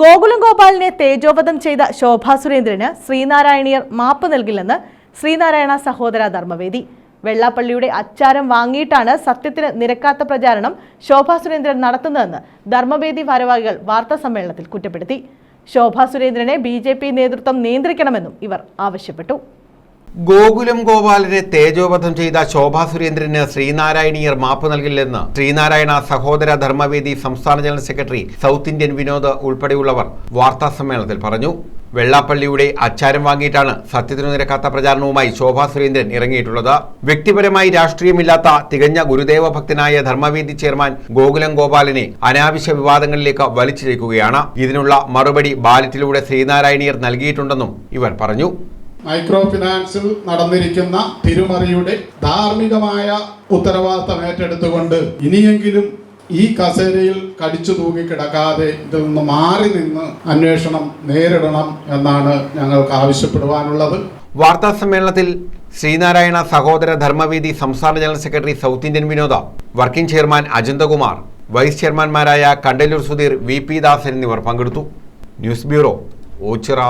ഗോകുലം ഗോപാലിനെ തേജോവധം ചെയ്ത ശോഭാ സുരേന്ദ്രന് ശ്രീനാരായണീയർ മാപ്പ് നൽകില്ലെന്ന് ശ്രീനാരായണ സഹോദര ധർമ്മവേദി. വെള്ളാപ്പള്ളിയുടെ അച്ചാരം വാങ്ങിയിട്ടാണ് സത്യത്തിന് നിരക്കാത്ത പ്രചാരണം ശോഭാ സുരേന്ദ്രൻ നടത്തുന്നതെന്ന് ധർമ്മവേദി ഭാരവാഹികൾ വാർത്താ സമ്മേളനത്തിൽ കുറ്റപ്പെടുത്തി. ശോഭാ സുരേന്ദ്രനെ ബി നേതൃത്വം നിയന്ത്രിക്കണമെന്നും ഇവർ ആവശ്യപ്പെട്ടു. ഗോകുലം ഗോപാലനെ തേജോവധം ചെയ്ത ശോഭാ സുരേന്ദ്രന് ശ്രീനാരായണീയർ മാപ്പ് നൽകില്ലെന്ന് ശ്രീനാരായണ സഹോദര ധർമ്മവേദി സംസ്ഥാന general secretary South Indian Vinod ഉൾപ്പെടെയുള്ളവർ വാർത്താ സമ്മേളനത്തിൽ പറഞ്ഞു. വെള്ളാപ്പള്ളിയുടെ അച്ചാരം വാങ്ങിയിട്ടാണ് സത്യത്തിനു നിരക്കാത്ത പ്രചാരണവുമായി ശോഭാ സുരേന്ദ്രൻ ഇറങ്ങിയിട്ടുള്ളത്. വ്യക്തിപരമായി രാഷ്ട്രീയമില്ലാത്ത തികഞ്ഞ ഗുരുദേവ ഭക്തനായ ധർമ്മവേദി ചെയർമാൻ ഗോകുലം ഗോപാലനെ അനാവശ്യ വിവാദങ്ങളിലേക്ക് വലിച്ചിഴക്കുകയാണ്. ഇതിനുള്ള മറുപടി ബാലറ്റിലൂടെ ശ്രീനാരായണീയർ നൽകിയിട്ടുണ്ടെന്നും ഇവർ പറഞ്ഞു. മൈക്രോ ഫിനാൻസിൽ നടന്നിരിക്കുന്ന തിരുമറിയുടെ ധാർമ്മികമായ ഉത്തരവാദിത്തം ഏറ്റെടുത്തുകൊണ്ട് ഇനിയെങ്കിലും ഈ കസേരയിൽ കടിച്ചു തൂങ്ങിക്കിടക്കാതെ ഇതിൽ നിന്ന് മാറി നിന്ന് അന്വേഷണം നേരിടണം എന്നാണ് ഞങ്ങൾക്ക് ആവശ്യപ്പെടുവാനുള്ളത്. വാർത്താ സമ്മേളനത്തിൽ ശ്രീനാരായണ സഹോദര ധർമ്മവേദി സംസ്ഥാന general secretary South Indian Vinod working chairman Ajanthakumar vice ചെയർമാൻമാരായ Kandalloor Sudheer V P Dasan എന്നിവർ പങ്കെടുത്തു. News bureau Ochira.